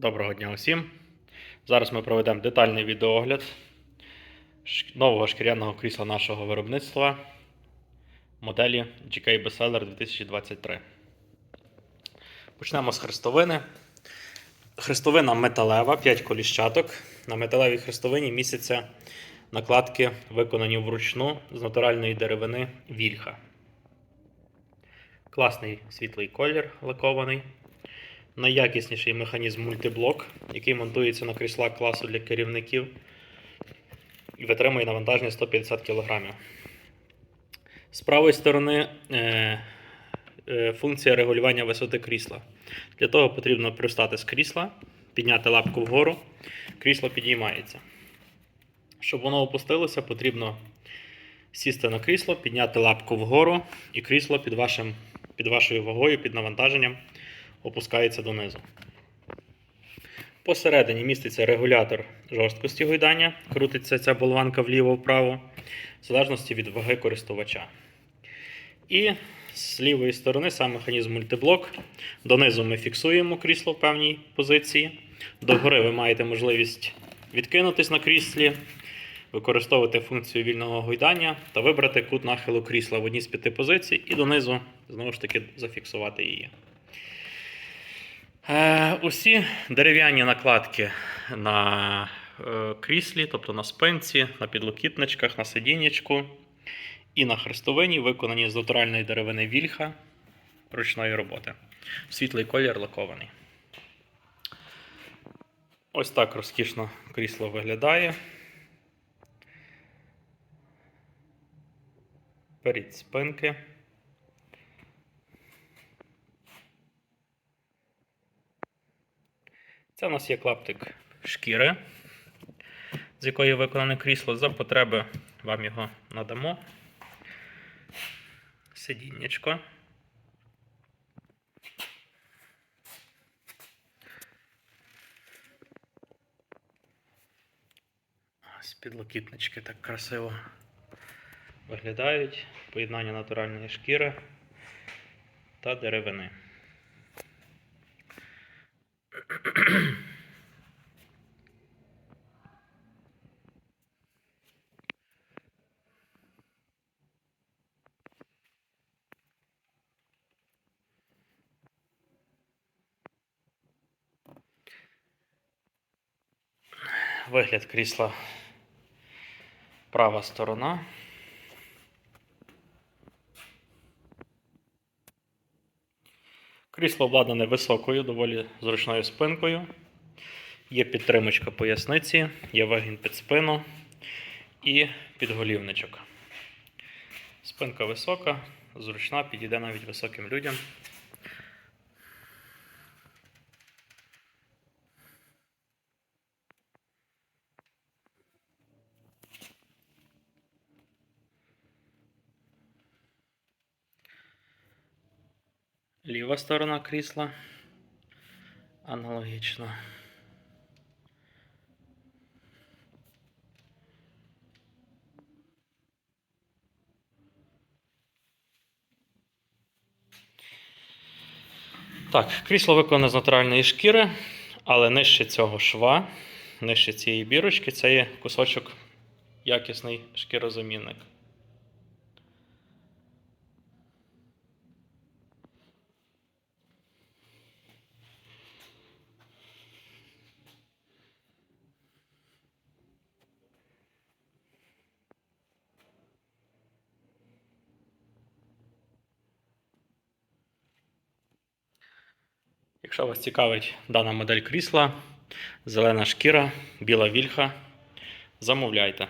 Доброго дня усім. Зараз ми проведемо детальний відеоогляд нового шкіряного крісла нашого виробництва моделі GK Bestseller 2023. Почнемо з хрестовини. Хрестовина металева, 5 коліщаток. На металевій хрестовині містяться накладки, виконані вручну з натуральної деревини вільха. Класний світлий колір лакований найякісніший механізм мультиблок, який монтується на крісла класу для керівників і витримує навантаження 150 кг. З правої сторони е, е, функція регулювання висоти крісла. Для того потрібно пристати з крісла, підняти лапку вгору, крісло підіймається. Щоб воно опустилося, потрібно сісти на крісло, підняти лапку вгору, і крісло під, вашим, під вашою вагою, під навантаженням опускається донизу. Посередині міститься регулятор жорсткості гойдання, крутиться ця болванка вліво-вправо, в залежності від ваги користувача. І з лівої сторони сам механізм мультиблок. Донизу ми фіксуємо крісло в певній позиції. Догори ви маєте можливість відкинутись на кріслі, використовувати функцію вільного гойдання та вибрати кут нахилу крісла в одній з п'яти позицій, і донизу знову ж таки зафіксувати її. Е, усі дерев'яні накладки на е, кріслі, тобто на спинці, на підлокітничках, на сидіннячку і на хрестовині виконані з натуральної деревини вільха ручної роботи. Світлий колір лакований. Ось так розкішно крісло виглядає. Перед спинки. Це у нас є клаптик шкіри, з якої виконане крісло. За потреби вам його надамо. Сидіннячко. Ось підлокітнички так красиво виглядають. Поєднання натуральної шкіри та деревини. Вигляд крісла права сторона. Крісло обладнане високою, доволі зручною спинкою. Є підтримочка поясниці, є вагін під спину і підголівничок. Спинка висока, зручна, підійде навіть високим людям. Ліва сторона крісла. Аналогічно. Так, крісло виконане з натуральної шкіри, але нижче цього шва, нижче цієї бірочки, це є кусочок якісний шкірозамінник. Якщо вас цікавить дана модель крісла, зелена шкіра, біла вільха, замовляйте.